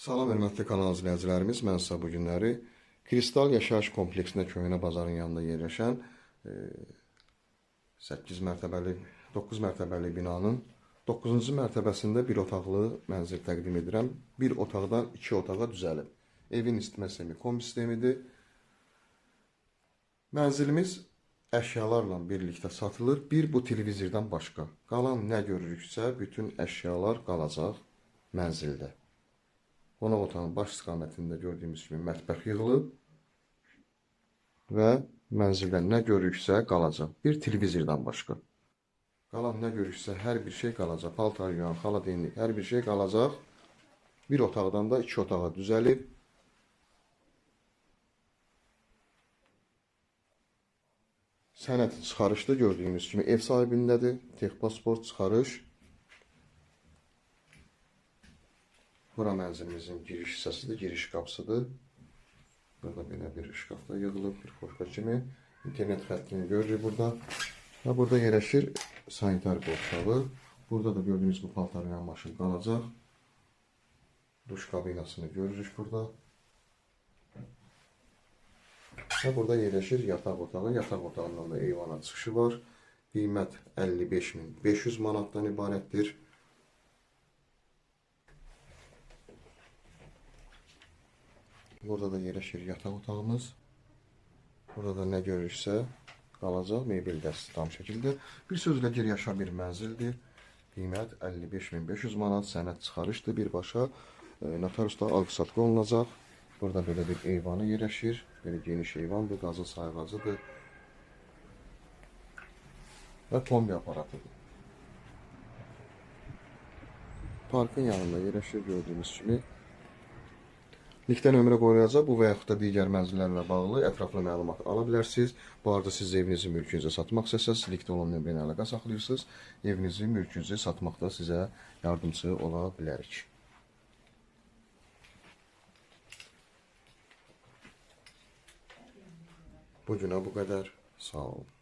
Salam hörmətli kanal izləyicilərimiz. Mən sizə bu günləri Kristal Yaşayış kompleksində Köhnə bazarın yanında yerləşən e, 8 mərtəbəli, 9 mərtəbəli binanın 9-cu mərtəbəsində bir otaqlı mənzil təqdim edirəm. Bir otaqdan 2 otağa düzəlib. Evin isitmə sistemi kombi sistemidir. Mənzilimiz əşyalarla birlikdə satılır. Bir bu televizordan başqa. Qalan nə görürüksə, bütün əşyalar qalacaq mənzildə. Qonaq otağının baş istiqamətində gördüyümüz kimi mətbəx yığılıb və mənzildə nə görürüksə qalacaq. Bir televizordan başqa. Qalan nə görürüksə hər bir şey qalacaq. Paltar yuyan, xaladenlik, hər bir şey qalacaq. Bir otaqdan da iki otağa düzəlib. Sənəd çıxarışda gördüyümüz kimi ev sahibindədir. Texpasport çıxarış. Bura mənzilimizin giriş hissəsidir, giriş qapısıdır. Burada belə bir şkafda yığılıb, bir koşka kimi. İnternet xəttini görürük burada. Və burada yerləşir sanitar qolçağı. Burada da gördüyünüz bu paltarlayan maşın qalacaq. Duş kabinasını görürük burada. Və burada yerləşir yataq otağı. Yataq otağından da eyvana çıxışı var. Qiymət 55.500 manatdan ibarətdir. Burada da yerləşir yataq otağımız. Burada da nə görürüksə qalacaq mebel dəsti tam şəkildə. Bir sözlə geri yaşa bir mənzildir. Qiymət 55500 manat, sənəd çıxarışdır birbaşa. E, Notariusda alqı-satqı olunacaq. Burada belə bir eyvanı yerləşir. Belə geniş eyvandır, qazı sayğacıdır. Və kombi aparatıdır. Parkın yanında yerləşir gördüyünüz kimi. Linkdə nömrə qoyulacaq. Bu və yaxud da digər mənzillərlə bağlı ətraflı məlumat ala bilərsiniz. Bu arada siz evinizi, mülkünüzü satmaq istəsəz, linkdə olan nömrə ilə əlaqə saxlayırsınız. Evinizi, mülkünüzü satmaqda sizə yardımçı ola bilərik. Bu günə bu qədər. Sağ olun.